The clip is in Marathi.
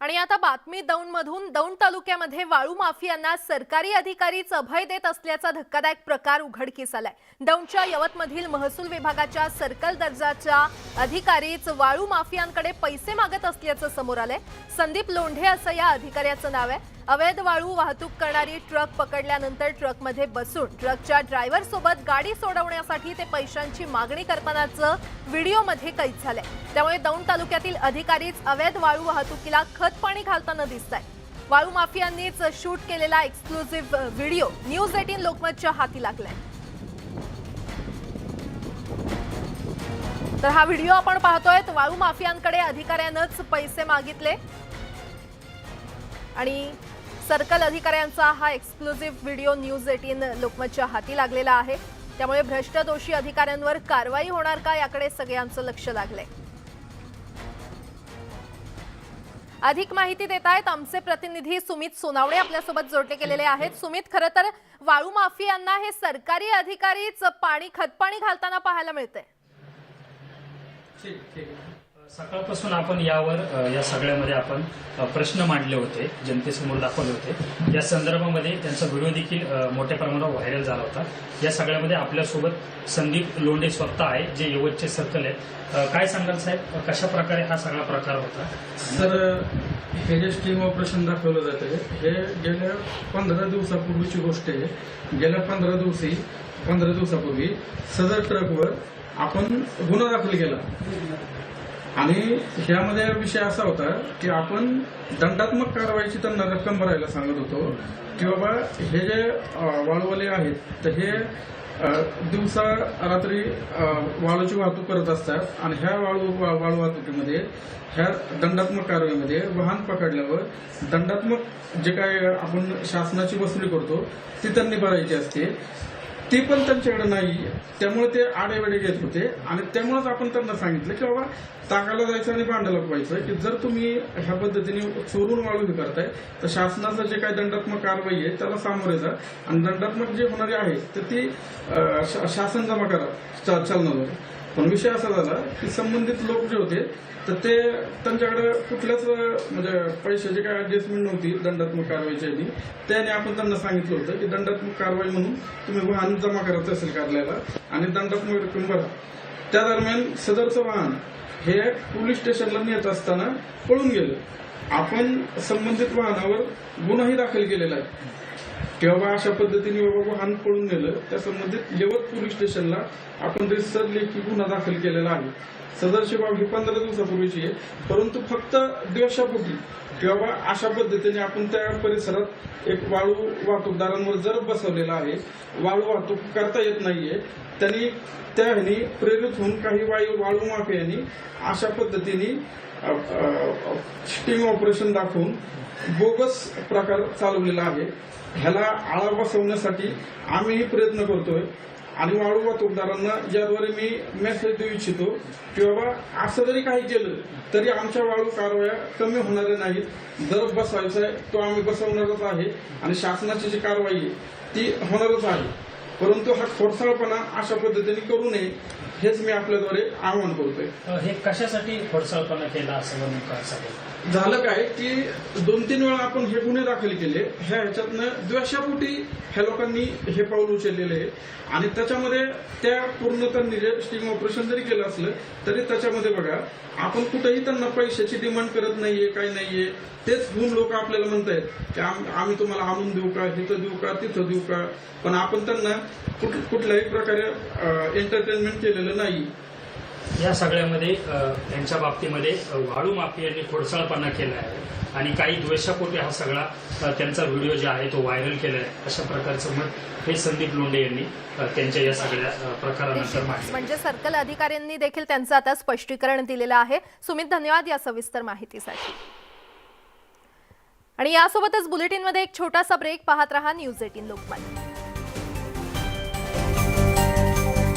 आणि आता बातमी दौंडमधून दौंड तालुक्यामध्ये वाळू माफियांना सरकारी अधिकारीच अभय देत असल्याचा धक्कादायक प्रकार उघडकीस आलाय. दौंडच्या यवतमधील महसूल विभागाच्या सर्कल दर्जाच्या अधिकारीच वाळू माफियांकडे पैसे मागत असल्याचं समोर आलंय. संदीप लोंढे असं या अधिकाऱ्याचं नाव आहे. अवैध वाळू वाहतूक करणारी ट्रक पकडल्यानंतर ट्रकमध्ये बसून ट्रकच्या ड्रायव्हर सोबत गाडी सोडवण्यासाठी ते पैशांची मागणी करतानाचं व्हिडिओमध्ये कैद झालंय. त्यामुळे दौंड तालुक्यातील अधिकारीच अवैध वाळू वाहतुकीला खत पाणी घालताना दिसत आहे वाळू माफियांनीच शूट केलेला एक्सक्लुझिव्ह व्हिडिओ न्यूज एटीन लोकमतच्या हाती लागलाय. तर हा व्हिडिओ आपण पाहतोय वाळू माफियांकडे अधिकाऱ्यानंच पैसे मागितले. आणि सर्कल अधिकाऱ्यांचा हा एक्सक्लुझिव्ह व्हिडिओ न्यूज एटीन लोकमतच्या हाती लागलेला आहे. त्यामुळे भ्रष्ट दोषी अधिकाऱ्यांवर कारवाई होणार का याकडे सगळ्यांचं लक्ष लागलंय. अधिक माहिती देत आहेत आमचे प्रतिनिधी सुमित सोनावणे आपल्यासोबत जोडले गेलेले आहेत. सुमित खरं तर वाळू माफियांना हे सरकारी अधिकारीच पाणी खतपाणी घालताना पाहायला मिळतंय. ठीक ठीक. सकाळपासून आपण यावर या सगळ्यामध्ये आपण प्रश्न मांडले होते जनतेसमोर दाखवले होते. या संदर्भामध्ये त्यांचा व्हिडिओ देखील मोठ्या प्रमाणावर व्हायरल झाला होता. या सगळ्यामध्ये आपल्यासोबत संदीप लोंढे स्वतः आहे जे यवतचे सर्कल आहेत. काय सांगाल साहेब? कशा प्रकारे हा सगळा प्रकार होता? सर हे जे स्टीम ऑपरेशन दाखवलं जातं हे गेल्या पंधरा दिवसापूर्वीची गोष्ट आहे. गेल्या पंधरा दिवशी पंधरा दिवसापूर्वी सदर ट्रकवर आपण गुन्हा दाखल केला. आणि ह्यामध्ये विषय असा होता की आपण दंडात्मक कारवाईची त्यांना रक्कम भरायला सांगत होतो. की बाबा हे जे अं, वाळूवाले आहेत तर हे दिवसा रात्री वाळूची वाहतूक करत असतात आणि ह्या वाळू वा- वाळू वाहतुकीमध्ये ह्या दंडात्मक कारवाईमध्ये वाहन पकडल्यावर दंडात्मक जे काय आपण शासनाची वसुली करतो ती त्यांनी भरायची असते. ती पण त्यांच्याकडे नाही त्यामुळे ते आडेवेडे घेत होते. आणि त्यामुळेच आपण त्यांना सांगितलं की बाबा ताकाला जायचं आणि भांडायला व्हायचं की जर तुम्ही ह्या पद्धतीने चोरून वाळू हे करताय तर शासनाचं जे काही दंडात्मक कारवाई आहे त्याला सामोरे जा. आणि दंडात्मक जे होणारे आहे तर ती शा- शासन जमा करा चालणार पण विषय असा झाला की संबंधित लोक जे होते तर ते त्यांच्याकडे कुठल्याच म्हणजे पैशाची काय ऍडजस्टमेंट नव्हती दंडात्मक कारवाईच्या आधी. त्याने आपण त्यांना सांगितलं होतं की दंडात्मक कारवाई म्हणून तुम्ही वाहन जमा करा तहसील कार्यालयाला आणि दंडात्मक रक्कम भरा. त्या दरम्यान सदरचं वाहन हे पोलीस स्टेशनला नेत असताना पळून गेलं. आपण संबंधित वाहनावर गुन्हाही दाखल केलेला आहे. तेव्हा अशा पद्धतीने बाबा वाहन पळून गेलं त्या संबंधित यवत पोलीस स्टेशनला आपण रिसर लेखी गुन्हा दाखल केलेला आहे. सदरची बाब ही पंधरा दिवसापूर्वीची आहे परंतु फक्त द्वेषापोटी किंवा अशा पद्धतीने आपण त्या परिसरात एक वाळू वाहतूकदारांवर जर बसवलेला आहे वाळू वाहतूक करता येत नाहीये त्यांनी त्या ह्यानी प्रेरित होऊन काही वायू वाळू माफियांनी अशा पद्धतीने स्टिंग ऑपरेशन दाखवून बोगस प्रकार चालवलेला आहे. ह्याला आळा बसवण्यासाठी आम्हीही प्रयत्न करतोय. आणि वाळू वाहतूकदारांना याद्वारे मी मेसेज देऊ इच्छितो की बाबा असं जरी काही केलं तरी आमच्या वाळू कारवाया कमी होणाऱ्या नाहीत. दर बसवायचा आहे तो आम्ही बसवणारच आहे. आणि शासनाची जी कारवाई आहे ती होणारच आहे. परंतु हा खोडसाळपणा अशा पद्धतीने करू नये हेच मी आपल्याद्वारे आवाहन करतोय. हे कशासाठी खोडसाळपणा केला असं नेमकं असावं झालं काय की दोन तीन वेळा आपण हे गुन्हे दाखल केले ह्या ह्याच्यातनं द्वेषापोटी ह्या लोकांनी हे पाऊल उचललेले आहे. आणि त्याच्यामध्ये त्या पूर्ण त्यांनी जे स्टिंग ऑपरेशन जरी केलं असलं तरी त्याच्यामध्ये बघा आपण कुठेही त्यांना पैशाची डिमांड करत नाहीये काही नाहीये. तेच गुण लोक आपल्याला म्हणतायत की आम- आम्ही तुम्हाला आणून देऊ का तिथं देऊ का तिथं देऊ का. पण आपण त्यांना कुठल्याही प्रकारे एंटरटेनमेंट केलेलं नाही. या सगळ्यामध्ये त्यांच्या बाबतीमध्ये वाळू माफियांनी खोडसाळपणा केला आहे आणि काही द्वेषापोटी हा सगळा त्यांचा व्हिडिओ जो आहे तो व्हायरल केलेला आहे अशा प्रकारचं मत हे संदीप लोंढे यांनी त्यांच्या या सगळ्या प्रकारानंतर मांडलं. म्हणजे सर्कल अधिकाऱ्यांनी देखील त्यांचं आता स्पष्टीकरण दिलेलं आहे. सुमित धन्यवाद या सविस्तर माहितीसाठी. आणि यासोबतच बुलेटिनमध्ये एक छोटासा ब्रेक पाहत रहा न्यूज एटीन लोकमत.